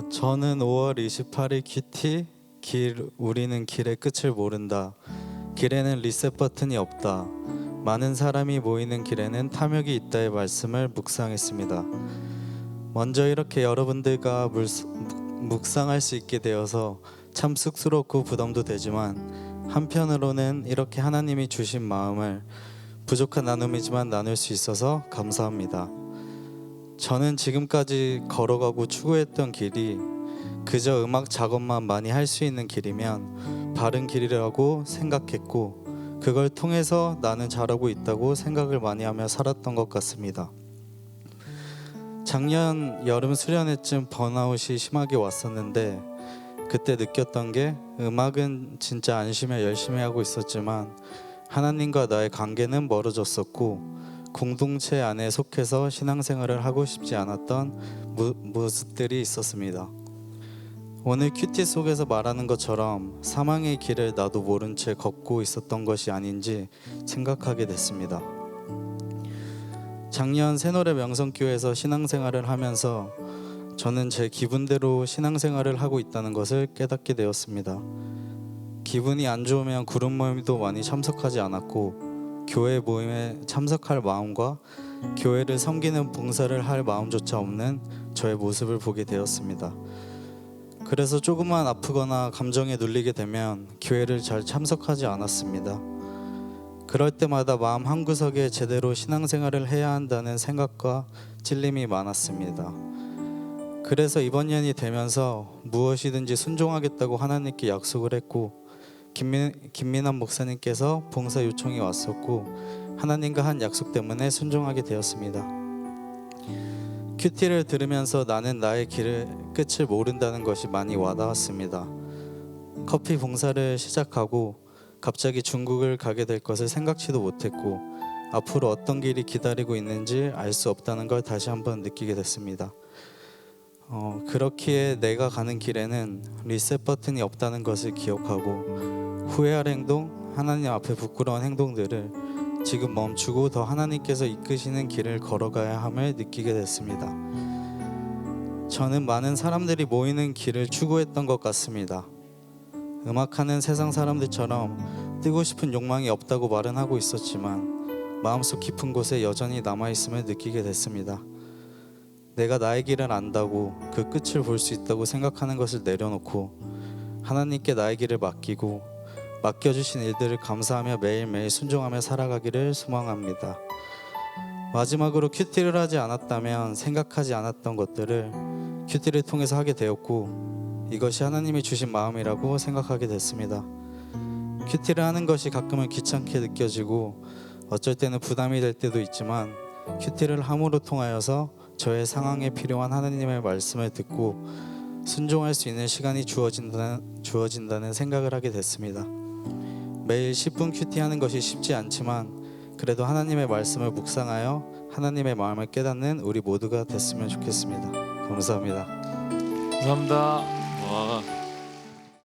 어, 저는 5월 28일 큐티 길 우리는 길의 끝을 모른다. 길에는 리셋 버튼이 없다. 많은 사람이 모이는 길에는 탐욕이 있다의 말씀을 묵상했습니다. 먼저 이렇게 여러분들과 물, 묵상할 수 있게 되어서 참 쑥스럽고 부담도 되지만 한편으로는 이렇게 하나님이 주신 마음을 부족한 나눔이지만 나눌 수 있어서 감사합니다. 저는 지금까지 걸어가고 추구했던 길이 그저 음악 작업만 많이 할 수 있는 길이면 바른 길이라고 생각했고 그걸 통해서 나는 잘하고 있다고 생각을 많이 하며 살았던 것 같습니다. 작년 여름 수련회쯤 번아웃이 심하게 왔었는데 그때 느꼈던 게 음악은 진짜 안심해 열심히 하고 있었지만 하나님과 나의 관계는 멀어졌었고 공동체 안에 속해서 신앙생활을 하고 싶지 않았던 모, 모습들이 있었습니다. 오늘 큐티 속에서 말하는 것처럼 사망의 길을 나도 모른 채 걷고 있었던 것이 아닌지 생각하게 됐습니다. 작년 새노래 명성교회에서 신앙생활을 하면서 저는 제 기분대로 신앙생활을 하고 있다는 것을 깨닫게 되었습니다. 기분이 안 좋으면 그룹 모임도 많이 참석하지 않았고 교회 모임에 참석할 마음과 교회를 섬기는 봉사를 할 마음조차 없는 저의 모습을 보게 되었습니다. 그래서 조금만 아프거나 감정에 눌리게 되면 교회를 잘 참석하지 않았습니다. 그럴 때마다 마음 한구석에 제대로 신앙생활을 해야 한다는 생각과 찔림이 많았습니다. 그래서 이번 년이 되면서 무엇이든지 순종하겠다고 하나님께 약속을 했고 김민, 김민환 목사님께서 봉사 요청이 왔었고 하나님과 한 약속 때문에 순종하게 되었습니다. 큐티를 들으면서 나는 나의 길을 끝을 모른다는 것이 많이 와닿았습니다. 커피 봉사를 시작하고 갑자기 중국을 가게 될 것을 생각지도 못했고 앞으로 어떤 길이 기다리고 있는지 알 수 없다는 걸 다시 한번 느끼게 됐습니다. 어, 그렇기에 내가 가는 길에는 리셋 버튼이 없다는 것을 기억하고 후회할 행동, 하나님 앞에 부끄러운 행동들을 지금 멈추고 더 하나님께서 이끄시는 길을 걸어가야 함을 느끼게 됐습니다. 저는 많은 사람들이 모이는 길을 추구했던 것 같습니다. 음악하는 세상 사람들처럼 뛰고 싶은 욕망이 없다고 말은 하고 있었지만 마음속 깊은 곳에 여전히 남아있음을 느끼게 됐습니다. 내가 나의 길을 안다고 그 끝을 볼 수 있다고 생각하는 것을 내려놓고 하나님께 나의 길을 맡기고 맡겨주신 일들을 감사하며 매일매일 순종하며 살아가기를 소망합니다. 마지막으로 큐티를 하지 않았다면 생각하지 않았던 것들을 큐티를 통해서 하게 되었고 이것이 하나님이 주신 마음이라고 생각하게 됐습니다. 큐티를 하는 것이 가끔은 귀찮게 느껴지고 어쩔 때는 부담이 될 때도 있지만 큐티를 함으로 통하여서 저의 상황에 필요한 하나님의 말씀을 듣고 순종할 수 있는 시간이 주어진다는, 주어진다는 생각을 하게 됐습니다. 매일 10분 큐티 하는 것이 쉽지 않지만 그래도 하나님의 말씀을 묵상하여 하나님의 마음을 깨닫는 우리 모두가 됐으면 좋겠습니다. 감사합니다. 감사합니다. 와.